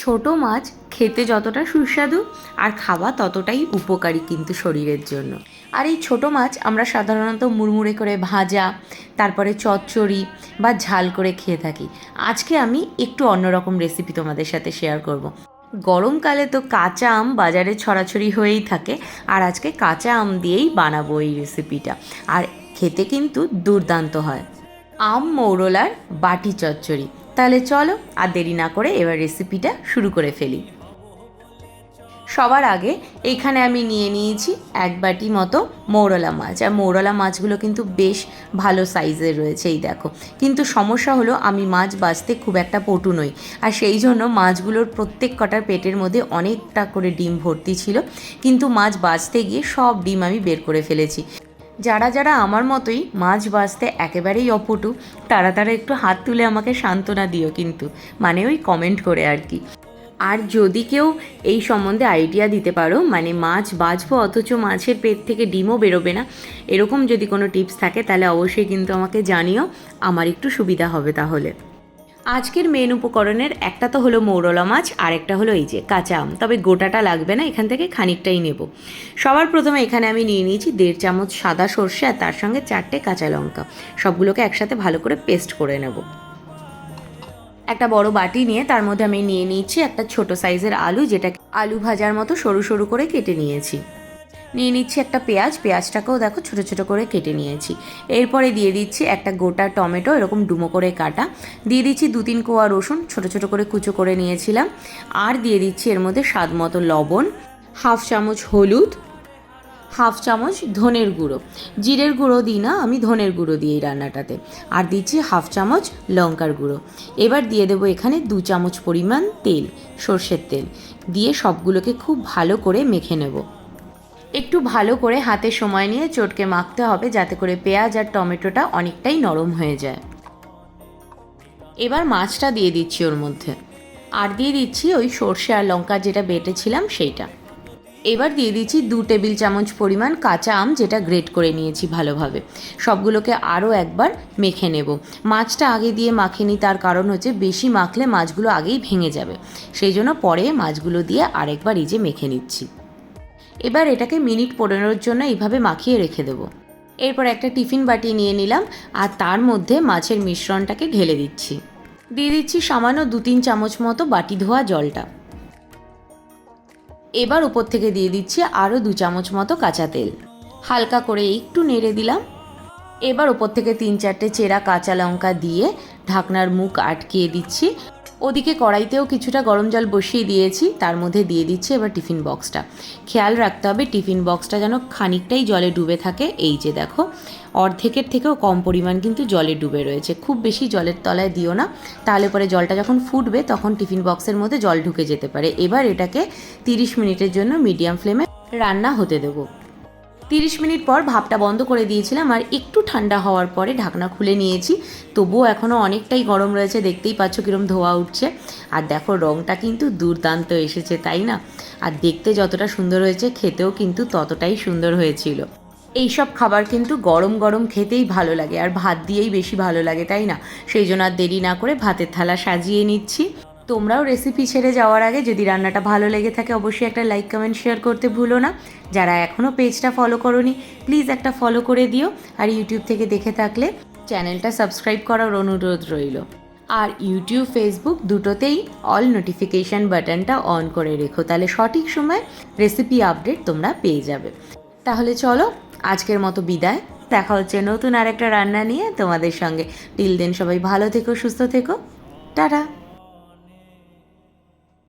ছোট মাছ খেতে যতটা সুস্বাদু আর খাওয়া ততটাই উপকারী কিন্তু শরীরের জন্য। আর এই ছোট মাছ আমরা সাধারণত মুড়মুড়ে করে ভাজা, তারপরে চচ্চড়ি বা ঝাল করে খেয়ে থাকি। আজকে আমি একটু অন্যরকম রেসিপি তোমাদের সাথে শেয়ার করব। গরমকালে তো কাঁচা আম বাজারে ছড়াছড়ি হয়েই থাকে আর আজকে কাঁচা আম দিয়েই বানাবো এই রেসিপিটা আর খেতে কিন্তু দুর্দান্ত হয়। আম মৌরলার বাটি চচ্চড়ি। তাহলে চলো আর দেরি না করে এবার রেসিপিটা শুরু করে ফেলি। সবার আগে এইখানে আমি নিয়ে নিয়েছি এক বাটি মতো মৌরলা মাছ। আর মৌরলা মাছগুলো কিন্তু বেশ ভালো সাইজের রয়েছে, এই দেখো। কিন্তু সমস্যা হলো আমি মাছ বাছতে খুব একটা পটু নই। আর সেই জন্য মাছগুলোর প্রত্যেক কটার পেটের মধ্যে অনেকটা করে ডিম ভর্তি ছিল। কিন্তু মাছ বাছতে গিয়ে সব ডিম আমি বের করে ফেলেছি। যারা যারা আমার মতোই মাছ বাঁচতে একেবারেই অপটু, তারা তারা একটু হাত তুলে আমাকে সান্ত্বনা দিও কিন্তু মানে ওই কমেন্ট করে আর কি। আর যদি কেউ এই সম্বন্ধে আইডিয়া দিতে পারো মানে মাছ বাঁচবো অথচ মাছের পেট থেকে ডিমও বেরোবে না, এরকম যদি কোনো টিপস থাকে, তাহলে অবশ্যই কিন্তু আমাকে জানিও, আমার একটু সুবিধা হবে তাহলে। আজকের মেন উপকরণের একটা তো হলো মৌরলা মাছ, আর একটা হলো এই যে কাঁচা আম। তবে গোটাটা লাগবে না, এখান থেকে খানিকটাই নেব। সবার প্রথমে এখানে আমি নিয়ে নিয়েছি দেড় চামচ সাদা সর্ষে আর তার সঙ্গে চারটে কাঁচা লঙ্কা। সবগুলোকে একসাথে ভালো করে পেস্ট করে নেব। একটা বড় বাটি নিয়ে তার মধ্যে আমি নিয়ে নিয়েছি একটা ছোট সাইজের আলু, যেটাকে আলু ভাজার মতো সরু সরু করে কেটে নিয়েছি। নিয়ে নিচ্ছি একটা পেঁয়াজ, পেঁয়াজটাকেও দেখো ছোটো ছোটো করে কেটে নিয়েছি। এরপরে দিয়ে দিচ্ছি একটা গোটা টমেটো, এরকম ডুমো করে কাটা। দিয়ে দিচ্ছি দু তিন কোয়া রসুন, ছোটো ছোটো করে কুচো করে নিয়েছিলাম। আর দিয়ে দিচ্ছি এর মধ্যে স্বাদ মতো লবণ, হাফ চামচ হলুদ, হাফ চামচ ধনের গুঁড়ো। জিরের গুঁড়ো দিই না, আমি ধনের গুঁড়ো দিই এই রান্নাটাতে। আর দিচ্ছি হাফ চামচ লঙ্কার গুঁড়ো। এবার দিয়ে দেবো এখানে দু চামচ পরিমাণ তেল, সর্ষের তেল। দিয়ে সবগুলোকে খুব ভালো করে মেখে নেব। একটু ভালো করে হাতে সময় নিয়ে চটকে মাখতে হবে যাতে করে পেঁয়াজ আর টমেটোটা অনেকটাই নরম হয়ে যায়। এবার মাছটা দিয়ে দিচ্ছি ওর মধ্যে। আর দিয়ে দিচ্ছি ওই সর্ষে আর লঙ্কা যেটা বেটেছিলাম সেইটা। এবার দিয়ে দিচ্ছি দু টেবিল চামচ পরিমাণ কাঁচা আম যেটা গ্রেট করে নিয়েছি ভালোভাবে। সবগুলোকে আরও একবার মেখে নেব। মাছটা আগে দিয়ে মাখিনি, তার কারণ হচ্ছে বেশি মাখলে মাছগুলো আগেই ভেঙে যাবে। সেই জন্য পরে মাছগুলো দিয়ে আরেকবার এই যে মেখে নিচ্ছি। এবার এটাকে মিনিট পনেরোর জন্য এইভাবে মাখিয়ে রেখে দেবো। এরপর একটা টিফিন বাটি নিয়ে নিলাম আর তার মধ্যে মাছের মিশ্রণটাকে ঢেলে দিচ্ছি। দিয়ে দিচ্ছি সামান্য দু তিন চামচ মতো বাটি ধোয়া জলটা। এবার উপর থেকে দিয়ে দিচ্ছি আরও দু চামচ মতো কাঁচা তেল। হালকা করে একটু নেড়ে দিলাম। এবার ওপর থেকে তিন চারটে চেরা কাঁচা লঙ্কা দিয়ে ঢাকনার মুখ আটকিয়ে দিচ্ছি। ওদিকে কড়াইতেও কিছুটা গরম জল বসিয়ে দিয়েছি, তার মধ্যে দিয়ে দিচ্ছি এবার টিফিন বক্সটা। খেয়াল রাখতে হবে, টিফিন বক্সটা যেন খানিকটাই জলে ডুবে থাকে, এই যে দেখো। অর্ধেকের থেকেও কম পরিমাণ কিন্তু জলে ডুবে রয়েছে। খুব বেশি জলের তলায় দিও না, তাহলে পরে জলটা যখন ফুটবে তখন টিফিন বক্সের মধ্যে জল ঢুকে যেতে পারে। এবার এটাকে তিরিশ মিনিটের জন্য মিডিয়াম ফ্লেমে রান্না হতে দেবো। তিরিশ মিনিট পর ভাপটা বন্ধ করে দিয়েছিলাম আর একটু ঠান্ডা হওয়ার পরে ঢাকনা খুলে নিয়েছি। তবুও এখনও অনেকটাই গরম রয়েছে, দেখতেই পাচ্ছ কীরকম ধোয়া উঠছে। আর দেখো রঙটা কিন্তু দুর্দান্ত এসেছে, তাই না? আর দেখতে যতটা সুন্দর হয়েছে, খেতেও কিন্তু ততটাই সুন্দর হয়েছিল। এইসব খাবার কিন্তু গরম গরম খেতেই ভালো লাগে, আর ভাত দিয়েই বেশি ভালো লাগে, তাই না? সেই জন্য আর দেরি না করে ভাতের থালা সাজিয়ে নিচ্ছি। তোমরাও রেসিপি ছেড়ে যাওয়ার আগে যদি রান্নাটা ভালো লেগে থাকে, অবশ্যই একটা লাইক কমেন্ট শেয়ার করতে ভুলো না। যারা এখনও পেজটা ফলো করনি প্লিজ একটা ফলো করে দিও। আর ইউটিউব থেকে দেখে থাকলে চ্যানেলটা সাবস্ক্রাইব করার অনুরোধ রইল। আর ইউটিউব ফেসবুক দুটোতেই অল নোটিফিকেশান বাটনটা অন করে রেখো। তাহলে সঠিক সময় রেসিপি আপডেট তোমরা পেয়ে যাবে। তাহলে চলো, আজকের মতো বিদায়। দেখা হচ্ছে নতুন আরেকটা রান্না নিয়ে তোমাদের সঙ্গে। টিল দেন সবাই ভালো থেকো, সুস্থ থেকো। টাটা!